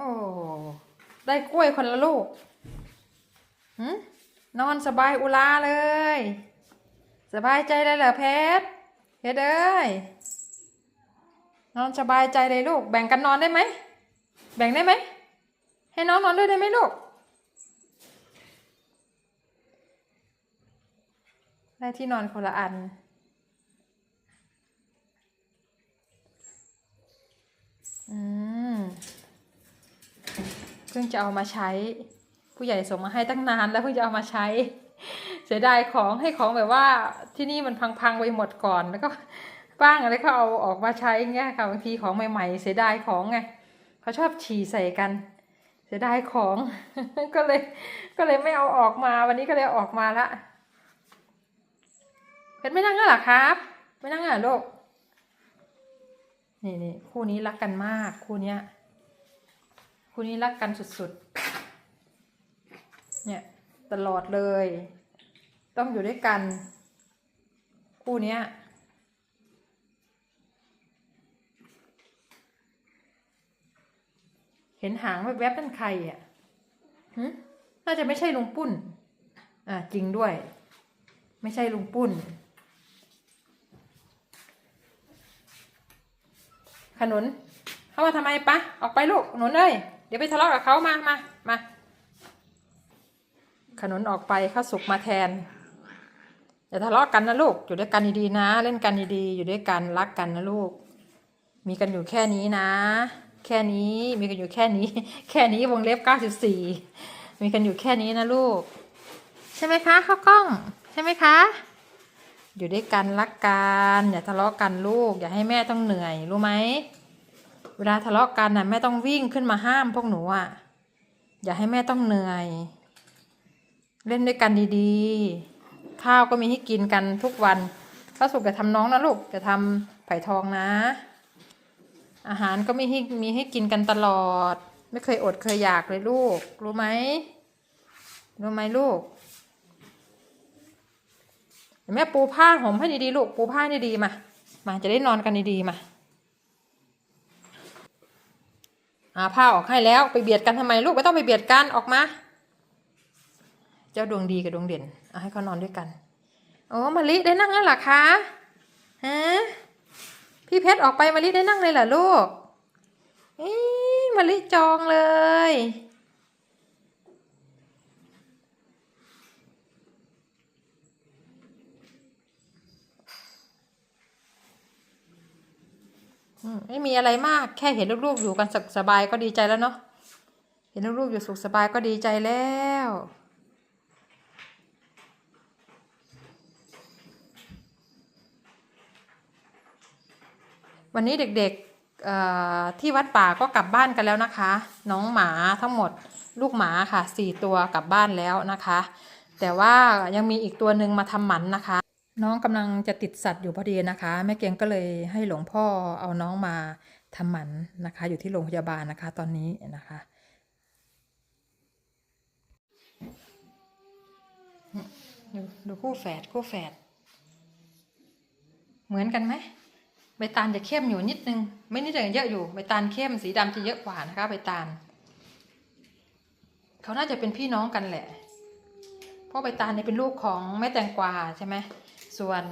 อ้ได้กล้วยคนละลูกหืนอนสบายอุลาเลย สบายใจเลยเหรอเพชรเพชรเอ้ยนอนสบายใจเลยลูก แบ่งกันนอนได้ไหม แบ่งได้ไหม ให้น้องนอนด้วยได้ไหมลูก ได้ที่นอนคนละอันอืม เพิ่งจะเอามาใช้ ผู้ใหญ่ส่งมาให้ตั้งนานแล้วเพิ่งจะเอามาใช้ เสียดายของให้ของแบบว่าที่นี่มันพังๆไปหมดก่อนแล้วก็บ้างอะไรเขาเอาออกมาใช้เงี้ยค่ะบางทีของใหม่ ๆ เสียดายของไงเขาชอบฉี่ใส่กัน เสียดายของก็เลย ก็เลยไม่เอาออกมาวันนี้ก็เลยออกมาละเพชรไม่นั่งเหรอครับ ไม่นั่งอะลูกนี่นี่คู่นี้รักกันมากคู่เนี้ย คู่นี้รักกันสุดๆ เนี่ยตลอดเลย ต้องอยู่ด้วยกัน คู่เนี้ยเห็นหางแวบๆนั่นใครอะหึน่าจะไม่ใช่ลุงปุ้น อ่าจริงด้วย ไม่ใช่ลุงปุ้น ขนุน เข้ามาทำไมปะ ออกไปลูกขนุนเอ้ย เดี๋ยวไปทะเลาะกับเขามามามาขนุนออกไปข้าวสุกมาแทนอย่าทะเลาะกันนะลูกอยู่ด้วยกันดีๆนะ เล่นกันดีๆอยู่ด้วยกันรักกันนะลูก มีกันอยู่แค่นี้นะ แค่นี้มีกันอยู่แค่นี้ แค่นี้วงเล็บเก้าสิบสี่มีกันอยู่แค่นี้นะลูก ใช่ไหมคะข้าวกล้อง ใช่ไหมคะ อยู่ด้วยกันรักกันอย่าทะเลาะกันลูก อย่าให้แม่ต้องเหนื่อยรู้ไหม เวลาทะเลาะกันน่ะแม่ต้องวิ่งขึ้นมาห้ามพวกหนูอะ อย่าให้แม่ต้องเหนื่อย เล่นด้วยกันดีๆ ข้าวก็มีให้กินกันทุกวันข้าวสุกจะทำน้องนะลูกจะทำไผ่ทองนะ อาหารก็มีให้มีให้กินกันตลอด ไม่เคยอดเคยอยากเลยลูก รู้ไหมรู้ไหมลูกแม่ปูผ้าห่มให้ดีๆลูกปูผ้าดีๆมา มาจะได้นอนกันดีๆมา อาผ้าออกให้แล้วไปเบียดกันทำไมลูกไม่ต้องไปเบียดกันออกมา เจ้าดวงดีกับดวงเด่นเอาให้เขานอนด้วยกันโอ้มาลิได้นั่งแล้วหรอคะฮะพี่เพชรออกไปมาลิได้นั่งเลยเหรอลูกเอ๊มาลิจองเลย ไม่มีอะไรมากแค่เห็นลูกๆอยู่กันสุขสบายก็ดีใจแล้วเนาะเห็นลูกๆอยู่สุขสบายก็ดีใจแล้ววันนี้เด็กๆที่วัดป่าก็กลับบ้านกันแล้วนะคะ น้องหมาทั้งหมดลูกหมาค่ะสี่ตัวกลับบ้านแล้วนะคะ แต่ว่ายังมีอีกตัวหนึ่งมาทำหมันนะคะ น้องกำลังจะติดสัตว์อยู่พอดีนะคะ แม่เกียงก็เลยให้หลวงพ่อเอาน้องมาทำหมันนะคะ อยู่ที่โรงพยาบาลนะคะ ตอนนี้นะคะดูดูคู่แฝดคู่แฝดเหมือนกันไหมใบตาลจะเข้มอยู่นิดนึง ไม่นิดแต่เยอะอยู่ใบตาลเข้มสีดำจะเยอะกว่านะคะใบตาลเขาน่าจะเป็นพี่น้องกันแหละ เพราะใบตาลเนี่ยเป็นลูกของแม่แตงกวาใช่ไหม ส่วน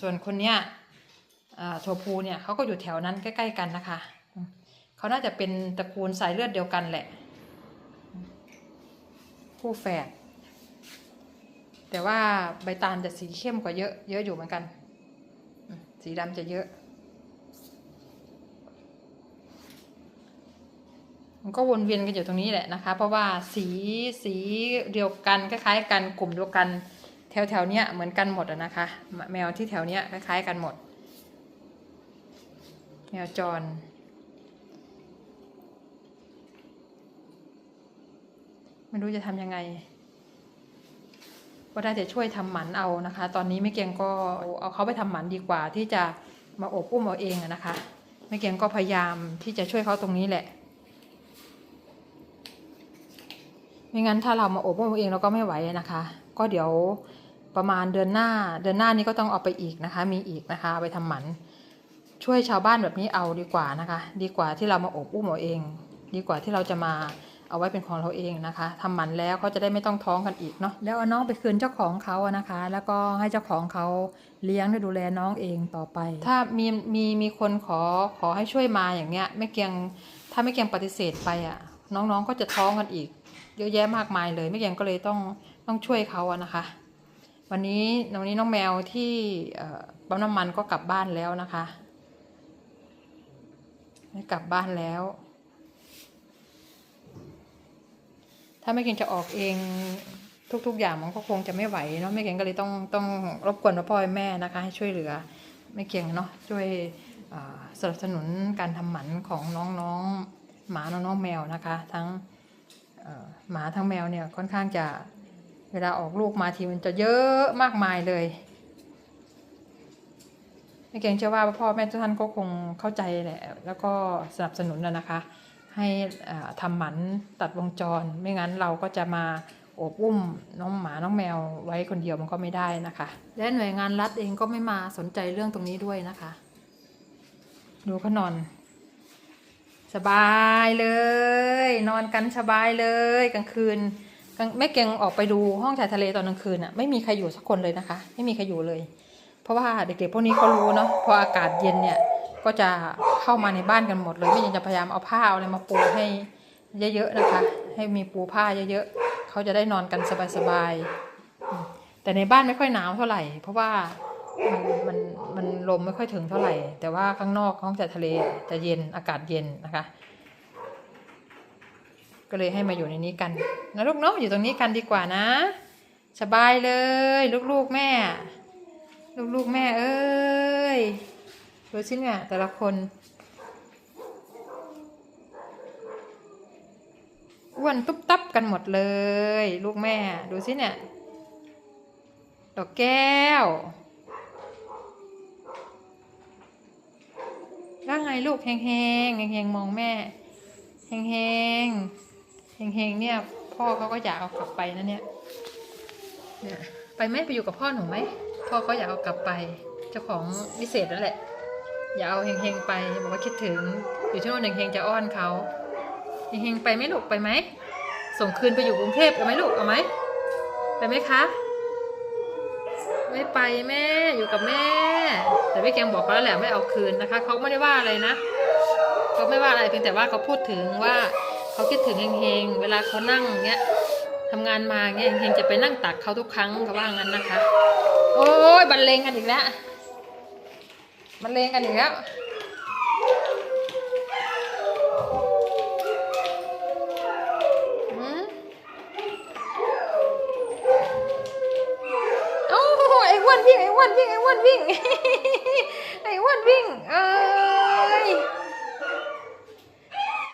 ส่วนคนเนี้ยโชพูเนี่ยเขาก็อยู่แถวนั้นใกล้ ๆ กันนะคะ เขาน่าจะเป็นตระกูลสายเลือดเดียวกันแหละ คู่แฝด แต่ว่าใบตาลจะสีเข้มกว่าเยอะ เยอะอยู่เหมือนกัน สีดำจะเยอะ มันก็วนเวียนกันอยู่ตรงนี้แหละนะคะ เพราะว่าสีสีเดียวกันคล้ายๆกันกลุ่มเดียวกัน แถวแถวๆเนี้ยเหมือนกันหมดนะคะ แมวที่แถวเนี้ยคล้ายๆกันหมด แมวจร ไม่รู้จะทำยังไง ก็ได้แต่ช่วยทำหมันเอานะคะ ตอนนี้แม่เกียงก็เอาเขาไปทำหมันดีกว่า ที่จะมาอบอุ้มเอาเองนะคะแม่เกียงก็พยายามที่จะช่วยเขาตรงนี้แหละไม่งั้นถ้าเรามาอบอุ้มเอาเองเราก็ไม่ไหวนะคะ ก็เดี๋ยว ประมาณเดือนหน้า เดือนหน้านี้ก็ต้องเอาไปอีกนะคะ มีอีกนะคะเอาไปทำหมัน ช่วยชาวบ้านแบบนี้เอาดีกว่านะคะ ดีกว่าที่เรามาอบอุ้มเอาเอง ดีกว่าที่เราจะมาเอาไว้เป็นของเราเองนะคะทำหมันแล้วเขาจะได้ไม่ต้องท้องกันอีกเนาะแล้วเอาน้องไปคืนเจ้าของเขาอะนะคะ แล้วก็ให้เจ้าของเขาเลี้ยงและดูแลน้องเองต่อไป ถ้ามีมีมีคนขอขอให้ช่วยมาอย่างเงี้ยไม่เกียงถ้าไม่เกียงปฏิเสธไปอะน้องๆก็จะท้องกันอีก เยอะแยะมากมายเลยไม่เกียงก็เลยต้องต้องช่วยเขาอะนะคะ วันนี้วันนี้น้องแมวที่ปั๊มน้ำมันก็กลับบ้านแล้วนะคะได้กลับบ้านแล้ว ถ้าไม่เก่งจะออกเองทุก ๆ อย่างมันก็คงจะไม่ไหวเนาะไม่เก่งก็เลยต้องต้องรบกวนพ่อแม่นะคะ ให้ช่วยเหลือไม่เก่งเนาะช่วยสนับสนุนการทำหมันของน้องๆหมาน้องๆแมวนะคะ ทั้งหมาทั้งแมวเนี่ยค่อนข้างจะ เวลาออกลูกมาทีมันจะเยอะมากมายเลยไม่เก่งเชื่อว่าพ่อแม่ทุกท่านก็คงเข้าใจแหละ แล้วก็สนับสนุนนะนะคะ ให้อ่าทำหมันตัดวงจร ไม่งั้นเราก็จะมาโอบอุ้มน้องหมาน้องแมวไว้คนเดียวมันก็ไม่ได้นะคะ และหน่วยงานรัฐเองก็ไม่มาสนใจเรื่องตรงนี้ด้วยนะคะ ดูเขานอน สบายเลย นอนกันสบายเลยกลางคืน กลางไม่เก่งออกไปดูห้องชายทะเลตอนกลางคืนอะไม่มีใครอยู่สักคนเลยนะคะ ไม่มีใครอยู่เลย เพราะว่าเด็กๆพวกนี้เขารู้เนาะพออากาศเย็นเนี่ยก็จะเข้ามาในบ้านกันหมดเลยไม่ยังจะพยายามเอาผ้าเอาอะไรมาปูให้เยอะๆนะคะ ให้มีปูผ้าเยอะๆเขาจะได้นอนกันสบายๆแต่ในบ้านไม่ค่อยหนาวเท่าไหร่ เพราะว่ามันมันมันลมไม่ค่อยถึงเท่าไหร่ แต่ว่าข้างนอกห้องจากทะเลจะเย็นอากาศเย็นนะคะ ก็เลยให้มาอยู่ในนี้กันนะลูกเนาะอยู่ตรงนี้กันดีกว่านะ สบายเลย ลูกๆแม่ ลูกๆแม่เอ้ยดูสิเนี่ยแต่ละคนอ้วนตุ๊บตับกันหมดเลย ลูกแม่ ดูสิเนี่ยดอกแก้วว่างไงลูกแหงแหงแหงๆมองแม่แหงแหงแหงแหงๆเนี่ย พ่อเขาก็อยากเอากลับไปนะเนี่ยเนี่ยไปไหมไปอยู่กับพ่อหนูไหมพ่อเขาอยากเอากลับไป เจ้าของวิเศษนั่นแหละ อย่าเอาเฮงๆไปบอกว่าคิดถึงอยู่ที่โน่นเฮงๆจะอ้อนเขาเฮงๆไปไหมลูกไปไหมส่งคืนไปอยู่กรุงเทพเอาไหมลูกเอาไหมไปไหมคะไม่ไปแม่อยู่กับแม่ แต่พี่แกงบอกเขาแล้วแหละไม่เอาคืนนะคะเขาไม่ได้ว่าอะไรนะเขาไม่ว่าอะไรเพียงแต่ว่าเขาพูดถึงว่า เขาคิดถึงเฮงๆ เวลาเขานั่งเงี้ยทำงานมาเงี้ยเฮงๆจะไปนั่งตักเขาทุกครั้งเขาว่างั้นนะคะ โอ้ยบรรเลงกันอีกแล้วมันเลงกันอีกแล้วหืมโอ้โหไอ้อ้วนวิ่งไอ้อ้วนวิ่งไอ้อ้วนวิ่งไอ้อ้วนวิ่งเออ